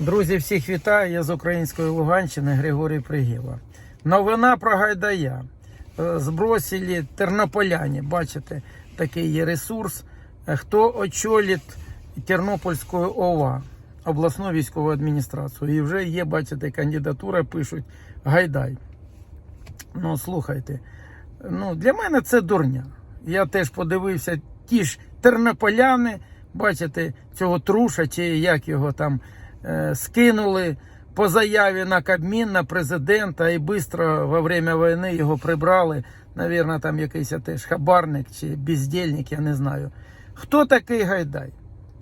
Друзі, всіх вітаю. Я з української Луганщини Григорій Пригіва. Новина про Гайдая. Е, Збросили тернополяні. Бачите, такий є ресурс. Е, Хто очолить Тернопільську ОВА, обласну військову адміністрацію. І вже є, бачите, кандидатура пишуть Гайдай. Ну, слухайте, ну, для мене це дурня. Я теж подивився ті ж тернополяни, бачите, цього труша, чи як його там е, скинули по заяві на Кабмін, на президента, і швидко во время війни його прибрали. Навірно, там якийсь теж хабарник чи бездельник, я не знаю. Хто такий Гайдай?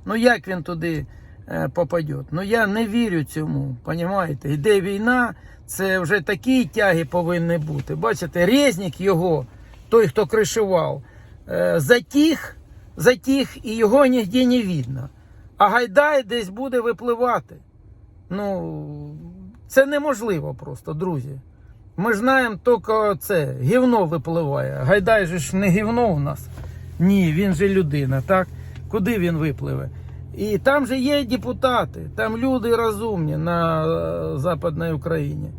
Ну як він туди е, попаде? Ну я не вірю цьому. Понімаєте? Йде війна, це вже такі тяги повинні бути. Бачите, Резнік його, той, хто кришував, е, затих, затих і його ніде не видно. А Гайдай десь буде випливати. Ну, це неможливо просто, друзі. Ми знаємо тільки це, гівно випливає. Гайдай же ж не гівно у нас. Ні, він же людина, так? Куди він випливе? І там же є депутати, там люди розумні на е, Западній Україні.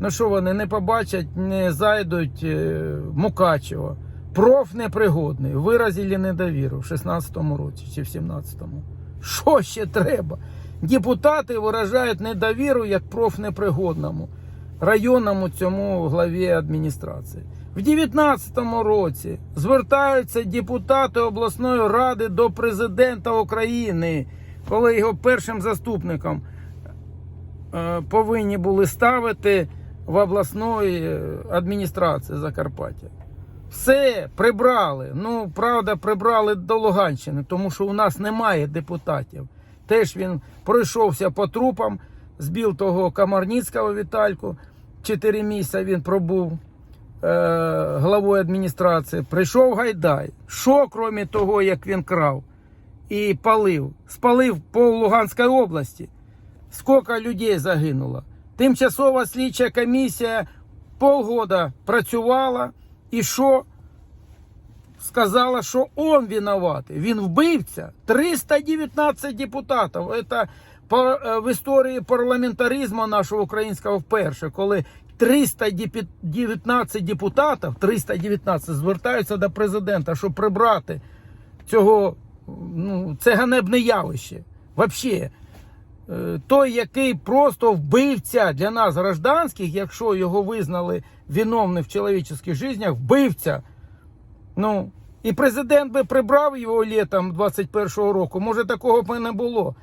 Ну що вони не побачать, не зайдуть е, Мукачево. Проф непригодний, виразили недовіру в 16-му році чи в 17-му. Що ще треба? Депутати виражають недовіру як профнепригодному районному цьому главі адміністрації. В 19-му році звертаються депутати обласної ради до президента України, коли його першим заступником е, повинні були ставити в обласної е, адміністрації Закарпаття. Все прибрали. Ну, правда, прибрали до Луганщини, тому що у нас немає депутатів. Теж він пройшовся по трупам, збив того Камарніцького Вітальку. Чотири місяці він пробув е, главою адміністрації. Прийшов Гайдай. Що, крім того, як він крав і палив? Спалив пол Луганської області. Скільки людей загинуло? Тимчасова слідча комісія полгода працювала і що? Сказала, що он винуватий. Він вбивця. 319 депутатів. Це е, в історії парламентаризму нашого українського вперше, коли 319 депутатів, 319 звертаються до президента, щоб прибрати цього, ну, це ганебне явище. Взагалі, той, який просто вбивця для нас, гражданських, якщо його визнали виновним в чоловічих життях, вбивця. Ну, і президент би прибрав його літом 21-го року. Може, такого б не було.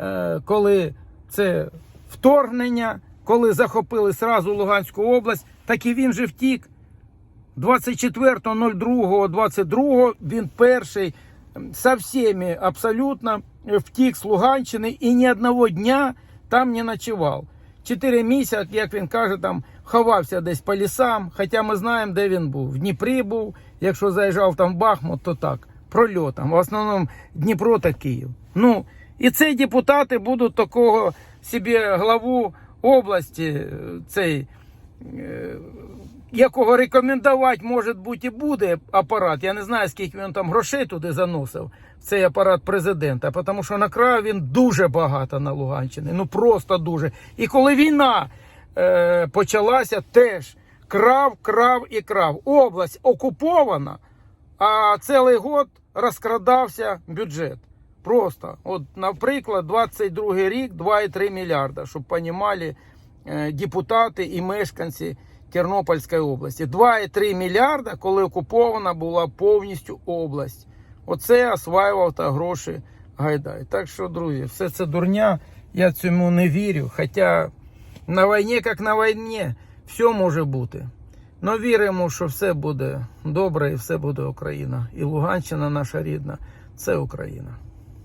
Е, коли це вторгнення, коли захопили сразу Луганську область, так і він же втік. 24.02.22 він перший со всіми абсолютно втік з Луганщини і ні одного дня там не ночував. Чотири місяці, як він каже, там ховався десь по лісам. Хоча ми знаємо, де він був. В Дніпрі був. Якщо заїжджав там в Бахмут, то так, прольотом. В основному Дніпро та Київ. Ну, і ці депутати будуть такого собі главу області, цей, е, якого рекомендувати, може бути, і буде апарат. Я не знаю, скільки він там грошей туди заносив, цей апарат президента, тому що накрав він дуже багато на Луганщині. Ну просто дуже. І коли війна е, почалася, теж крав, крав і крав. Область окупована, а цілий год розкрадався бюджет. Просто, от, наприклад, 22 рік 2,3 мільярда, щоб розуміли е, депутати і мешканці Тернопільської області. 2,3 мільярда, коли окупована була повністю область. Оце осваював та гроші Гайдай. Так що, друзі, все це дурня. Я цьому не вірю. Хоча на війні, як на війні, все може бути. Но віримо, що все буде добре і все буде Україна. І Луганщина наша рідна це Україна.